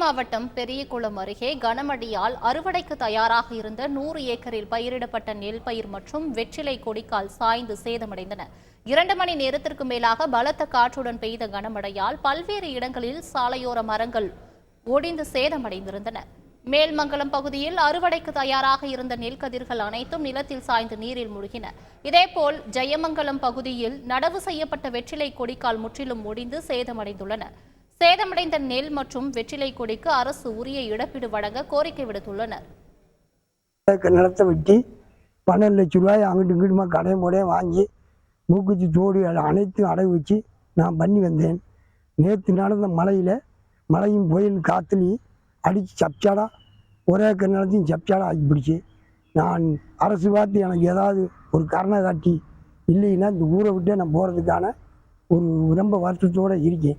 மாவட்டம் பெரியகுளம் அருகே கனமழையால் அறுவடைக்கு தயாராக இருந்த நூறு ஏக்கரில் பயிரிடப்பட்ட நெல் பயிர் மற்றும் வெற்றிலை கொடிக்கால் சாய்ந்து சேதமடைந்தன. இரண்டு மணி நேரத்திற்கு மேலாக பலத்த காற்றுடன் பெய்த கனமழையால் பல்வேறு இடங்களில் சாலையோர மரங்கள் ஒடிந்து சேதமடைந்திருந்தன. மேல்மங்கலம் பகுதியில் அறுவடைக்கு தயாராக இருந்த நெல் கதிர்கள் அனைத்தும் நிலத்தில் சாய்ந்து நீரில் மூழ்கின. இதேபோல் ஜெயமங்கலம் பகுதியில் நடவு செய்யப்பட்ட வெற்றிலை கொடிக்கால் முற்றிலும் ஒடிந்து சேதமடைந்துள்ளன. சேதமடைந்த நெல் மற்றும் வெற்றிலை கொடிக்கு அரசு உரிய இழப்பீடு வழங்க கோரிக்கை விடுத்துள்ளனர். ஏக்கர் நிலத்தை வெட்டி பன்னெண்டு லட்ச ரூபாய் அங்கிட்டு இங்கிட்டுமா கடை முறையை வாங்கி மூக்குத்தி தோடு அது அனைத்தும் அடகு வச்சு நான் பண்ணி வந்தேன். நேற்று நடந்த மழையில் மழையும் புயல் காற்றுலையும் அடித்து சப்சாடா ஒரே ஏக்கர் நிலத்தையும் சப்சாடா ஆக்கி பிடிச்சி நான் அரசு பார்த்து எனக்கு ஏதாவது ஒரு கருணை காட்டி இல்லைன்னா இந்த ஊரை விட்டே நான் போகிறதுக்கான ஒரு ரொம்ப வருத்தத்தோடு இருக்கேன்.